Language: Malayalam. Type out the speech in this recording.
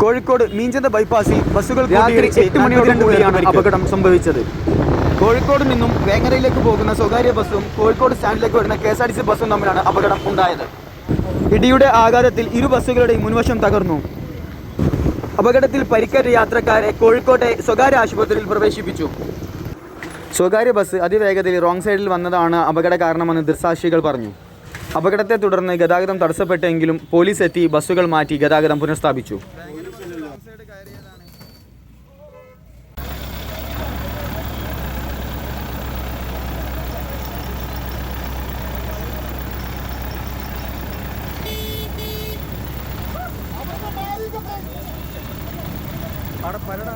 കോഴിക്കോട് മീഞ്ചന്ത ബൈപ്പാസിൽ ബസ്സുകൾ എട്ട് മണിയോട് കൂടിയാണ് അപകടം സംഭവിച്ചത്. കോഴിക്കോട് നിന്നും വേങ്ങരയിലേക്ക് പോകുന്ന സ്വകാര്യ ബസ്സും കോഴിക്കോട് സ്റ്റാൻഡിലേക്ക് വരുന്ന K S R T C ബസ്സും തമ്മിലാണ് അപകടം ഉണ്ടായത്. ഇടിയുടെ ആഘാതത്തിൽ ഇരു ബസ്സുകളുടെയും മുൻവശം തകർന്നു. അപകടത്തിൽ പരിക്കേറ്റ യാത്രക്കാരെ കോഴിക്കോട്ടെ സ്വകാര്യ ആശുപത്രിയിൽ പ്രവേശിപ്പിച്ചു. സ്വകാര്യ ബസ് അതിവേഗത്തിൽ റോങ് സൈഡിൽ വന്നതാണ് അപകട കാരണമെന്ന് ദൃസാക്ഷികൾ പറഞ്ഞു. അപകടത്തെ തുടർന്ന് ഗതാഗതം തടസ്സപ്പെട്ടെങ്കിലും പോലീസ് എത്തി ബസ്സുകൾ മാറ്റി ഗതാഗതം പുനഃസ്ഥാപിച്ചു. അവിടെ പരടാ.